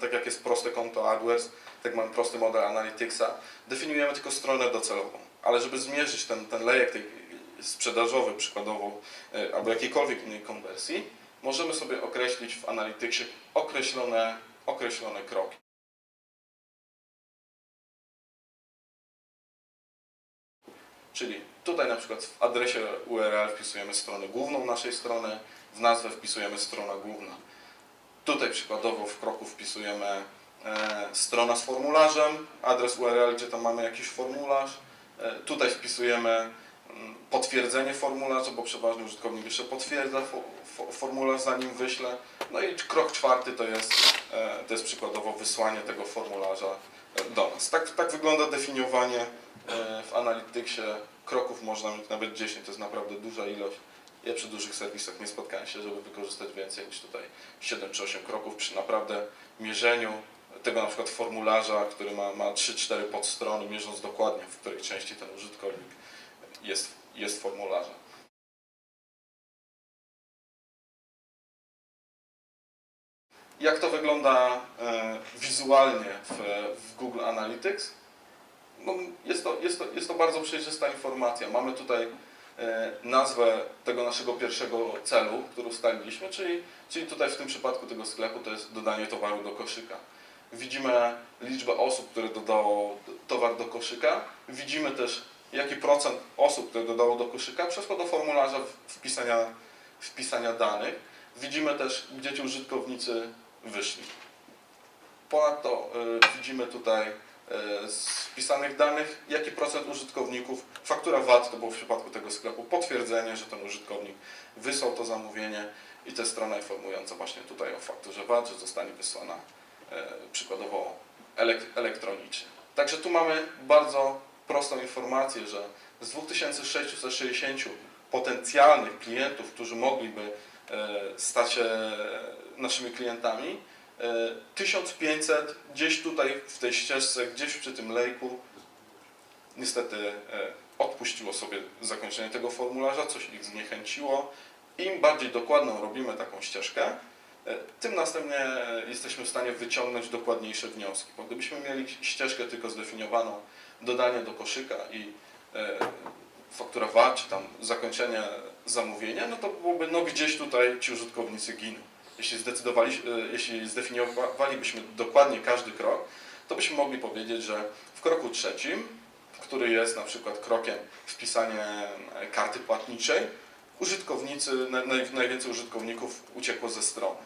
Tak jak jest proste konto AdWords, tak mamy prosty model Analyticsa, definiujemy tylko stronę docelową. Ale żeby zmierzyć ten, ten lejek tej sprzedażowy przykładowo, e, albo jakiejkolwiek innej konwersji, możemy sobie określić w Analyticsie określone, określone kroki. Czyli tutaj na przykład w adresie URL wpisujemy stronę główną naszej strony, w nazwę wpisujemy strona główna. Tutaj przykładowo w kroku wpisujemy e, strona z formularzem, adres URL, gdzie tam mamy jakiś formularz. E, tutaj wpisujemy mm, potwierdzenie formularza, bo przeważnie użytkownik jeszcze potwierdza fo, fo, formularz zanim wyśle. No i krok czwarty to jest, e, to jest przykładowo wysłanie tego formularza do nas. Tak, tak wygląda definiowanie w Analyticsie kroków można mieć nawet 10, to jest naprawdę duża ilość. Ja przy dużych serwisach nie spotkałem się, żeby wykorzystać więcej niż tutaj 7 czy 8 kroków przy naprawdę mierzeniu tego na przykład formularza, który ma, ma 3-4 podstrony, mierząc dokładnie, w której części ten użytkownik jest, jest formularza. Jak to wygląda e, wizualnie w, w Google Analytics? No, jest, to, jest, to, jest to bardzo przejrzysta informacja. Mamy tutaj nazwę tego naszego pierwszego celu, który ustaliliśmy, czyli, czyli tutaj w tym przypadku tego sklepu to jest dodanie towaru do koszyka. Widzimy liczbę osób, które dodało towar do koszyka. Widzimy też, jaki procent osób, które dodało do koszyka, przeszło do formularza wpisania, wpisania danych. Widzimy też, gdzie ci użytkownicy wyszli. Ponadto y, widzimy tutaj z wpisanych danych, jaki procent użytkowników, faktura VAT to było w przypadku tego sklepu, potwierdzenie, że ten użytkownik wysłał to zamówienie i to jest strona informująca właśnie tutaj o fakturze VAT, że zostanie wysłana y, przykładowo elek elektronicznie. Także tu mamy bardzo prostą informację, że z 2660 potencjalnych klientów, którzy mogliby y, stać się naszymi klientami, E, 1500 gdzieś tutaj w tej ścieżce, gdzieś przy tym lejku niestety e, odpuściło sobie zakończenie tego formularza, coś ich zniechęciło. Im bardziej dokładną robimy taką ścieżkę, e, tym następnie jesteśmy w stanie wyciągnąć dokładniejsze wnioski. Bo gdybyśmy mieli ścieżkę tylko zdefiniowaną, dodanie do koszyka i e, faktura VAT, czy tam zakończenie zamówienia, no to byłoby, no gdzieś tutaj ci użytkownicy giną. Jeśli, zdecydowali, e, jeśli zdefiniowalibyśmy dokładnie każdy krok, to byśmy mogli powiedzieć, że w kroku trzecim, który jest na przykład krokiem wpisanie karty płatniczej, użytkownicy, naj, naj- najwięcej użytkowników uciekło ze strony.